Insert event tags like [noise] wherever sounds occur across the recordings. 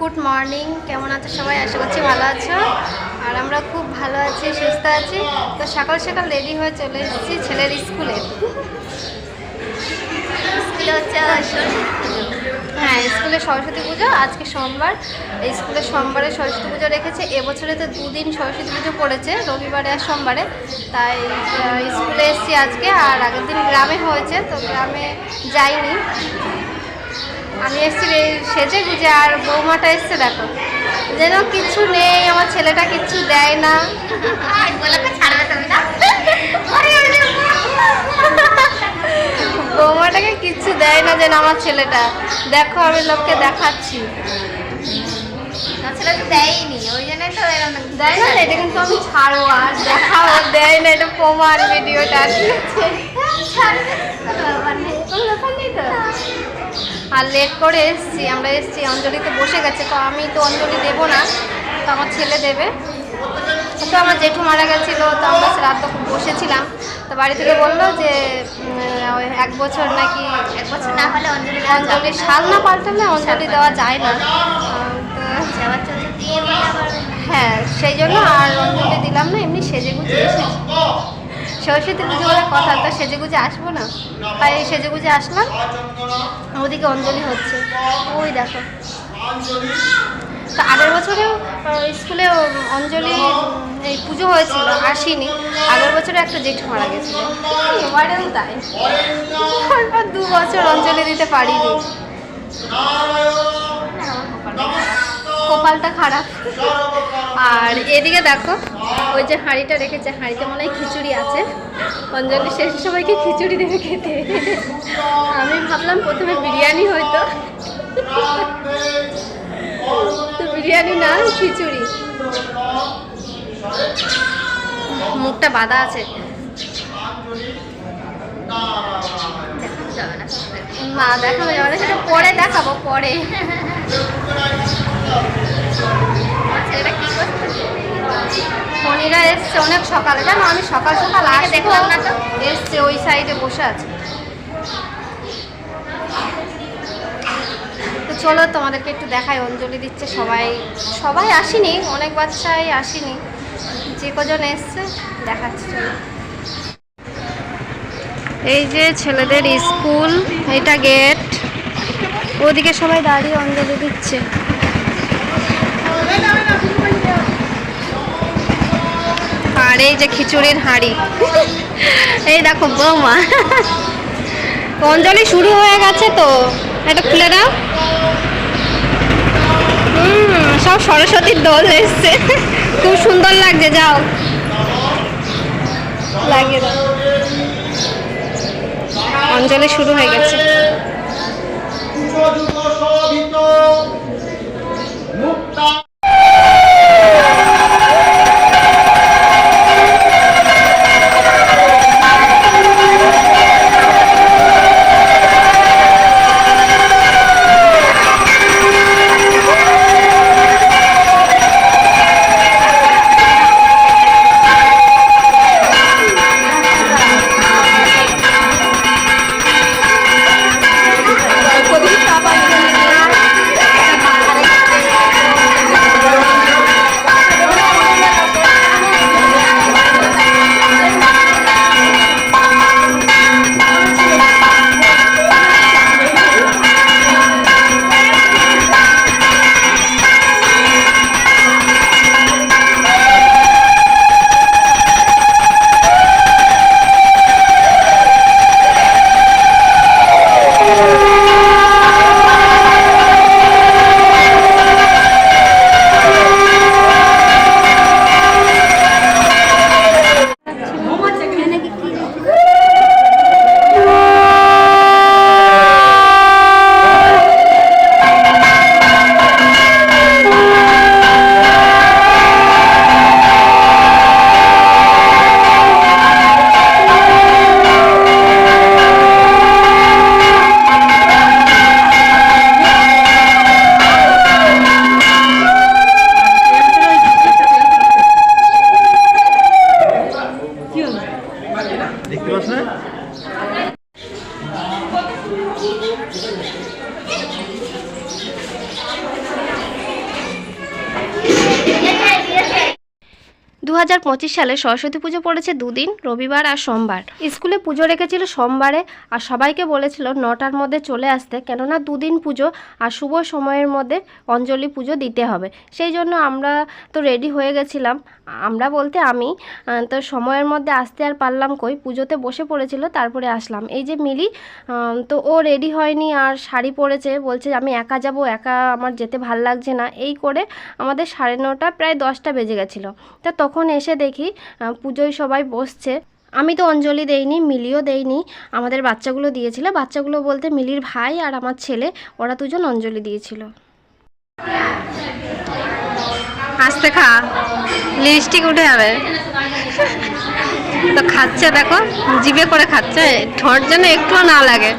Good morning, কেমন আছো সবাই? আশা করছি ভালো আছো। আর আমরা খুব ভালো আছি, সুস্থ আছি। তো সকাল সকাল রেডি হয়ে চলে এসেছি ছেলের স্কুলে। স্কুলে হচ্ছে হ্যাঁ স্কুলে সরস্বতী পুজো। আজকে সোমবার। স্কুলে সোমবারে সরস্বতী পুজো রেখেছে। এবছরে তো দুদিন সরস্বতী পুজো পড়েছে, রবিবারে আর সোমবারে। তাই স্কুলে এসেছি আজকে। আর আগের দিন গ্রামে হয়েছে, তো গ্রামে যাইনি। আমি এসেছি সেজে গুজে আর বৌমাটা এসছে দেখো। যেন কিচ্ছু নেই আমার ছেলেটা কিচ্ছু দেয় না। বৌমাটাকে কিচ্ছু দেয় না যেন আমার ছেলেটা। দেখো আমি লোককে দেখাচ্ছি। দেয়নি ওই জন্যই তো দেয় না এটা কিন্তু আমি ছাড়ো আর দেখাও দেয় না এটা প্রমাণ ভিডিওটা। ঠিক আছে আর লেট করে এসছি আমরা এসছি অঞ্জলিতে বসে গেছে তো আমি তো অঞ্জলি দেবো না তো আমার ছেলে দেবে। তো আমার জেঠু মারা গেছিল তো আমরা রাত তখন বসেছিলাম তো বাড়ি থেকে বলল যে ওই এক বছর নাকি এক বছর না হলে অঞ্জলি অঞ্জলি না। সাল না পাল্টালে অঞ্জলি দেওয়া যায় না। হ্যাঁ সেই জন্য আর অঞ্জলি দিলাম না এমনি সেজে গুজে এসেছি। সরস্বতী পুজো বলে কথা, তো সেজে গুজে আসব না? তাই সেজে গুজে আসলাম। ওদিকে অঞ্জলি হচ্ছে। ওই দেখো। তো আগের বছরেও স্কুলে অঞ্জলি, এই পুজো হয়েছিল, আসিনি। আগের বছরে একটা জেঠু মারা গেছিল। তাই। তারপর দু বছর অঞ্জলি দিতে পারিনি। কপালটা খারাপ। আর এদিকে দেখো ওই যে হাঁড়িটা রেখেছে, হাঁড়িতে মনে হয় খিচুড়ি আছে। অঞ্জলি শেষ সবাইকে খিচুড়ি দেবে খেতে। আমি ভাবলাম প্রথমে বিরিয়ানি হয়তো। তো বিরিয়ানি না, খিচুড়ি। মুখটা বাঁধা আছে। না না যাবে সেটা পরে দেখাবো, পরে। ছেলেটা কি করছে? ফণিরা এসছে অনেক সকালে। জানো আমি সকাল সকাল আসব। দেখলাম না তো। এসছে ওই সাইডে বসে আছে। তো চলো তোমাদেরকে একটু দেখাই। অঞ্জলি দিচ্ছে সবাই। সবাই আসেনি অনেক বাচ্চাই আসেনি। যে কজন এসছে দেখাচ্ছি। চলো এই যে ছেলেদের স্কুল এটা গেট। ওদিকে সবাই দাঁড়িয়ে অঞ্জলি দিচ্ছে। আর এই যে খিচুড়ির হাঁড়ি। এই দেখো বৌমা। অঞ্জলি শুরু হয়ে গেছে তো। এটা খুলে দাও। সব সরস্বতীর দোল এসছে। খুব সুন্দর লাগছে, যাও। লাগিয়ে দাও। অঞ্জলি শুরু হয়ে গেছে। দু হাজার পঁচিশ সালে সরস্বতী পুজো পড়েছে দুদিন, রবিবার আর সোমবার। স্কুলে পুজো রেখেছিল সোমবারে আর সবাইকে বলেছিল নটার মধ্যে চলে আসতে, কেননা দুদিন পুজো আর শুভ সময়ের মধ্যে অঞ্জলি পুজো দিতে হবে। সেই জন্য আমরা তো রেডি হয়ে গেছিলাম। আমরা বলতে আমি তো সময়ের মধ্যে আসতে আর পারলাম কই? পুজোতে বসে পড়েছিল, তারপরে আসলাম। এই যে মিলি তো ও রেডি হয়নি আর শাড়ি পরেছে, বলছে আমি একা যাব, একা আমার যেতে ভালো লাগছে না। এই করে আমাদের সাড়ে নটা, প্রায় দশটা বেজে গেছিল। তা তখন এসে দেখি পুজোয় সবাই বসছে। আমি তো অঞ্জলি দেইনি, মিলিও দেইনি। আমাদের বাচ্চাগুলো দিয়েছিল। বাচ্চাগুলো বলতে মিলির ভাই আর আমার ছেলে, ওরা দুজন অঞ্জলি দিয়েছিল। আস্তে খা। লিপস্টিক উঠে যাবে। তো খাচ্ছে দেখো, জিভে করে খাচ্ছে। ঠোঁট যেন একটুও না লাগে।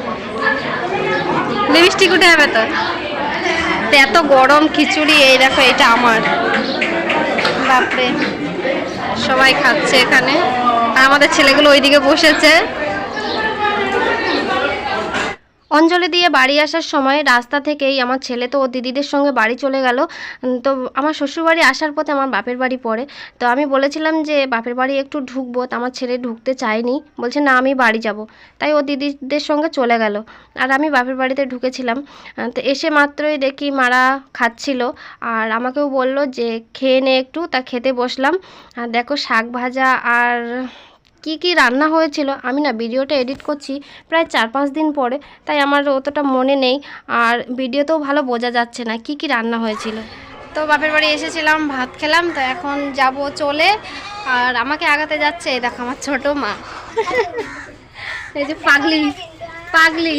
লিপস্টিক উঠে যাবে তো এত গরম খিচুড়ি, এই দেখো, এটা আমার। বাপরে। সবাই খাচ্ছে এখানে। আমাদের ছেলেগুলো ওইদিকে বসেছে। অঞ্জলি দিয়ে বাড়ি আসার সময় রাস্তা থেকেই আমার ছেলে তো ও দিদিদের সঙ্গে বাড়ি চলে গেল। তো আমার শ্বশুরবাড়ি আসার পথে আমার বাপের বাড়ি পড়ে। তো আমি বলেছিলাম যে বাপের বাড়ি একটু ঢুকবো, তো আমার ছেলে ঢুকতে চায়নি। বলছে, না, আমি বাড়ি যাব। তাই ও দিদিদের সঙ্গে চলে গেল। আর আমি বাপের বাড়িতে ঢুকেছিলাম। তো এসে মাত্রই দেখি মারা খাচ্ছিল। আর আমাকেও বলল যে, খেয়ে নে একটু। তা খেতে বসলাম। আর দেখো, শাক ভাজা আর কি কি রান্না হয়েছিল আমি না ভিডিওটা এডিট করছি প্রায় চার পাঁচ দিন পরে, তাই আমার অতটা মনে নেই। আর ভিডিওতেও ভালো বোঝা যাচ্ছে না কি কি রান্না হয়েছিল। তো বাপের বাড়ি এসেছিলাম, ভাত খেলাম, তো এখন যাব চলে। আর আমাকে আগাতে যাচ্ছে দেখো আমার ছোট মা। এই যে পাগলি পাগলি।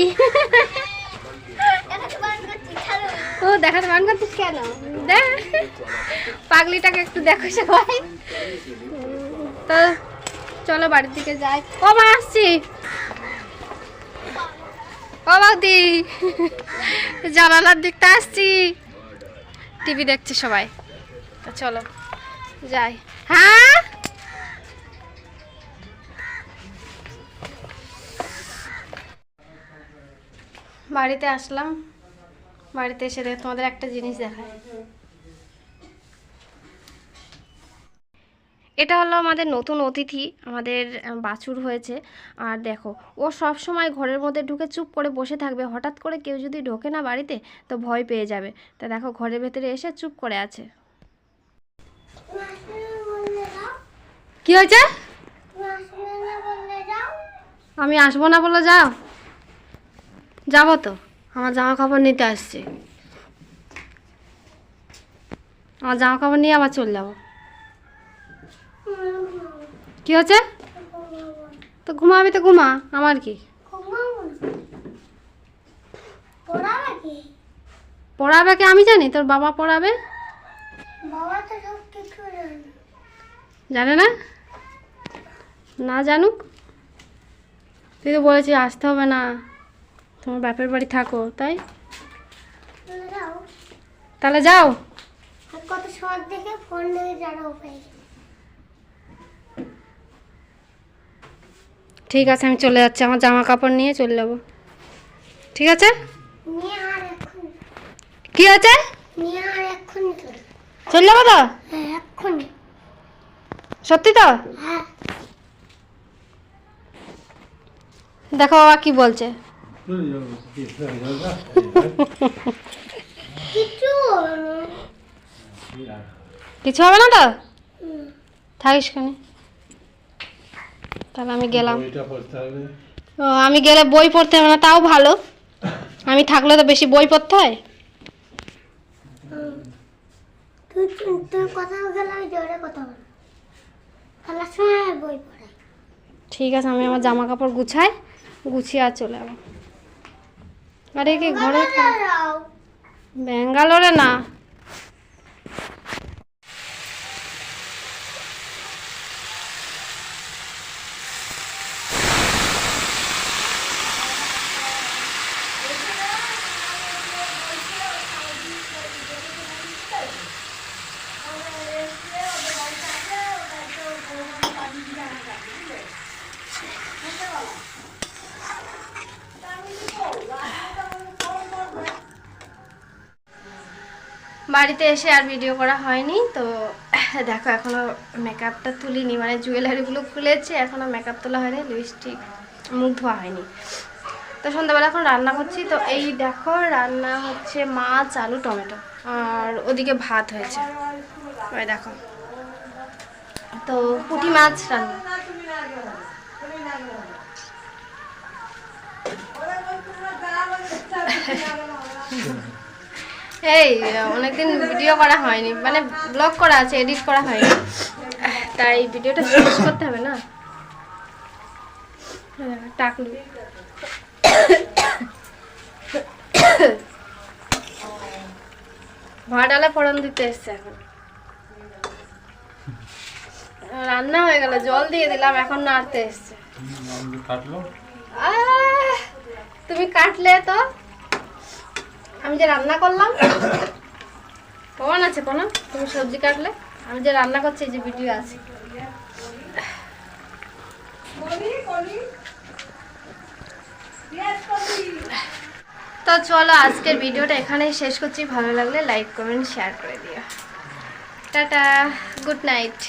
ও, দেখাতে মান করছিস কেন? দেখ। পাগলিটাকে একটু দেখো সবাই। তো চলো বাড়ির দিকে যাই। ও মা, আসছি। ও বৌদি, জানালার দিকটা আসছি। টিভি দেখছে সবাই। তো চলো, যাই। হ্যাঁ? বাড়িতে আসলাম। বাড়িতে এসে দেখ তোমাদের একটা জিনিস দেখায় এটা হলো আমাদের নতুন অতিথি, আমাদের বাছুর হয়েছে। আর দেখো, ও সব সময় ঘরের মধ্যে ঢুকে চুপ করে বসে থাকবে। হঠাৎ করে কেউ যদি ঢোকে না বাড়িতে, তো ভয় পেয়ে যাবে। তা দেখো, ঘরের ভেতরে এসে চুপ করে আছে। কি হয়েছে? আমি আসব না বলে যাও? যাব তো। আমার জামা কাপড় নিতে আসছি। আমার জামা কাপড় নিয়ে আবার চলে যাব। কি হচ্ছে? তো ঘুমাবি তো ঘুমা, আমার কি? পড়াবে কি? আমি জানি, তোর বাবা পড়াবে? জানে না? না জানুক। তুই তো বলেছিস আসতে হবে না। তোমার বাপের বাড়ি থাকো, তাই? তাহলে যাও। কত সময় দেখে ফোন দেখে যারা ঠিক আছে, আমি চলে যাচ্ছি। আমার জামা কাপড় নিয়ে চলে যাব। ঠিক আছে? কি আছে চলে যাব তো? সত্যি তো? দেখো বাবা কি বলছে। কিছু হবে না তো? থাকিস খানি। তাহলে আমি গেলাম। ও আমি গেলে বই পড়তে হবে না তাও ভালো। আমি থাকলে তো বেশি বই পড়তে হয়। তুই তুই কথা গেলে আমি জোরে কথা বল খেলার সময় বই পড়াই ঠিক আছে আমি আমার জামা কাপড় গুছাই গুছিয়ে আর চলে যাব। আরে কি ঘরে থাক- ব্যাঙ্গালোরে না। বাড়িতে এসে আর ভিডিও করা হয়নি, তো দেখো এখনও মেকআপটা তুলিনি মানে জুয়েলারিগুলো খুলেছে, এখনও মেকআপ তোলা হয়নি লিপস্টিক মুখ ধোয়া হয়নি। তো সন্ধ্যাবেলা এখন রান্না করছি, তো এই দেখো রান্না হচ্ছে মাছ, আলু, টমেটো, আর ওদিকে ভাত হয়েছে। ওই দেখো। তো পুঁটি মাছ রান্না। [laughs] এই অনেকদিন ভিডিও করা হয়নি। মানে ব্লগ করা আছে এডিট করা হয়নি। তাই ভিডিওটা শেষ করতে হবে না? টাকলু। ভাড়ালে ফোড়ন দিতে এসছে এখন। রান্না হয়ে গেল জল দিয়ে দিলাম এখন নাড়তে এসছে। তুমি কাটলে তো। আমি যে রান্না করলাম, [coughs] প্রমাণ আছে কোনো তুমি সবজি কাটলে। আমি যে রান্না করছি, এই যে ভিডিও আছে। তো চলো, আজকের ভিডিওটা এখানেই শেষ করছি। ভালো লাগলে লাইক কমেন্ট শেয়ার করে দিও। Tata good night